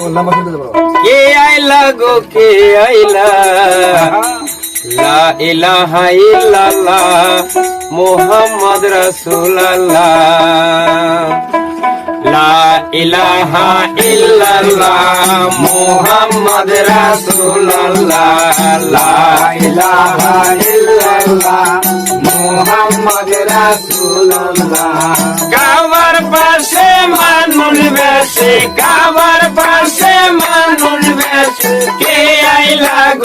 কে আইলা গো, কে আইলা? লা ইলাহা ইল্লাল্লাহ, মুহাম্মদ রাসূলুল্লাহ। লা ইলাহা ইল্লাল্লাহ, মুহাম্মদ রাসূলুল্লাহ। লা ইলাহা ইল্লাল্লাহ, মুহাম্মদ রাসূলুল্লাহ। কাবার পাশে মানুষ কাবার পাশে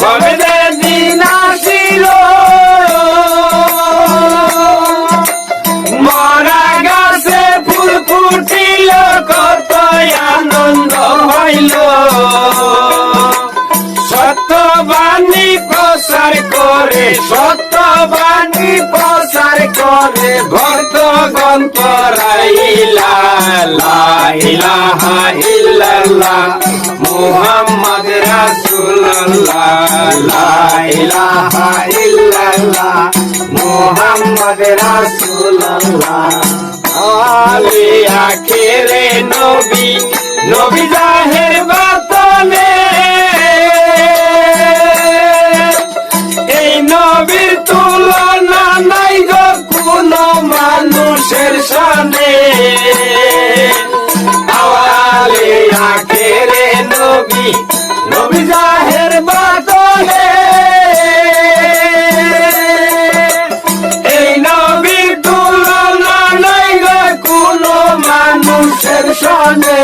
ভবে দিন আসিল। মরা গাছে, ফুল ফুটিল কত আনন্দ হইল। সত্যবাণী প্রচার করে, সত্যবাণী প্রচার করে, ভক্ত গন্তরাইলা ইলাহা ইল্লাল্লাহ। মুহাম্মদ রাসূলুল্লাহ মোহাম্মদ রাসূলুল্লাহ। আলে আখেরে নবী নবী জাহের বাতনে জাহের বাতনে এই নবীর তুলনা নাই গো কোন মানুষের সনে।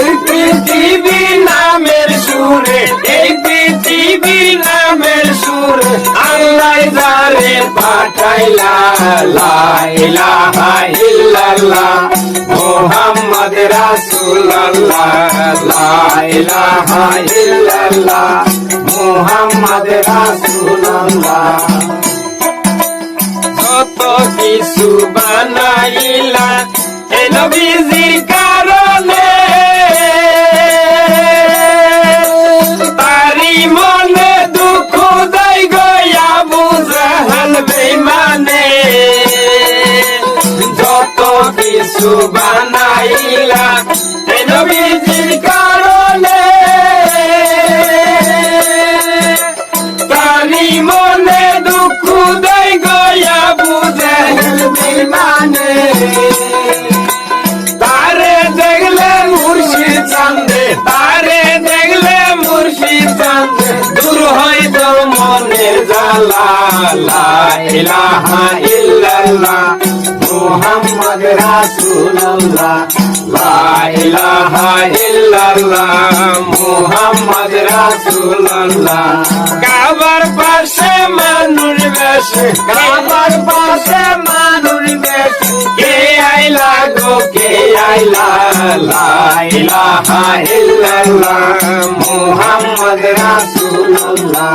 এই পৃথিবী নামের সুরে, এই পৃথিবী নামের সুরে আল্লাহ যারে পাঠাইলা, লা ইলাহা ইল্লাল্লাহ। মুহাম্মদ রাসূলুল্লাহ ইলাহা ইল্লাল্লাহ মুহাম্মদ রাসূলুল্লাহ। কত দুঃখ দেয় গয়া বেমানে যত কিছু এ নবীজির কারণে? তারি মনে দুঃখ দেয় গয়া বুঝে বিমানে তারে দেখলে মুর্শিদ চান্দে তারে দেখলে মুর্শিদ চান্দে দূর হইত মনের জ্বালা, লা ইলাহা ইল্লাল্লাহ। মুহাম্মদ রাসূলুল্লাহ, লা ইলাহা ইল্লাল্লাহ, মুহাম্মদ রাসূলুল্লাহ। কাবার পাশে মানুষ বেশে কাবার পাশে মানুষ বেশে কে আইলা গো কে আইলা লা ইলাহা ইল্লাল্লাহ, মুহাম্মদ রাসূলুল্লাহ।